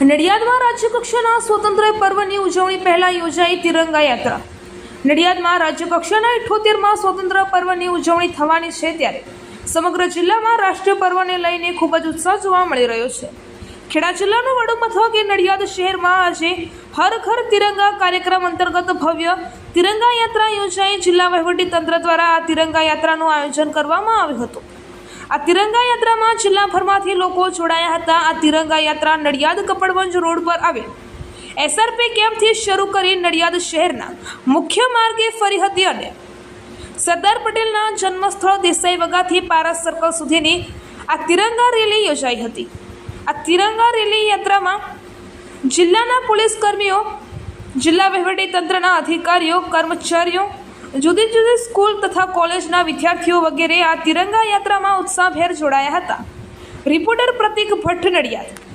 નડિયાદમાં રાજ્યકક્ષાના સ્વતંત્ર પર્વની ઉજવણી પહેલા યોજાઈ તિરંગા યાત્રા નડિયાદમાં રાજ્યકક્ષાના ઇઠોતેરમાં સ્વતંત્ર પર્વની ઉજવણી થવાની છે ત્યારે સમગ્ર જિલ્લામાં રાષ્ટ્રીય પર્વને લઈને ખૂબ જ ઉત્સાહ જોવા મળી રહ્યો છે. ખેડા જિલ્લાનું વડું મથક એ નડિયાદ શહેરમાં આજે હર ઘર તિરંગા કાર્યક્રમ અંતર્ગત ભવ્ય તિરંગા યાત્રા યોજાઈ. જિલ્લા વહીવટી તંત્ર દ્વારા આ તિરંગા યાત્રાનું આયોજન કરવામાં આવ્યું હતું. આ તિરંગા યાત્રામાં જિલ્લાભરમાંથી લોકો જોડાયા હતા. આ તિરંગા યાત્રા નડિયાદ કપડવંજ રોડ પર આવેલ એસઆરપી કેમ્પથી શરૂ કરી નડિયાદ શહેરના મુખ્ય માર્ગે ફરી હતી અને સરદાર પટેલના જન્મસ્થળ દેસાઈ વગાથી પારસ સર્કલ સુધીની આ તિરંગા રેલી યોજાઈ હતી. આ તિરંગા રેલી યાત્રામાં જિલ્લાના પોલીસ કર્મીઓ, જિલ્લા વહીવટી તંત્રના અધિકારીઓ, કર્મચારીઓ જુદી જુદી સ્કૂલ તથા કોલેજના વિદ્યાર્થીઓ વગેરે આ તિરંગા યાત્રામાં ઉત્સાહભેર જોડાયા હતા. રિપોર્ટર પ્રતિક ભટ્ટ નડિયાદ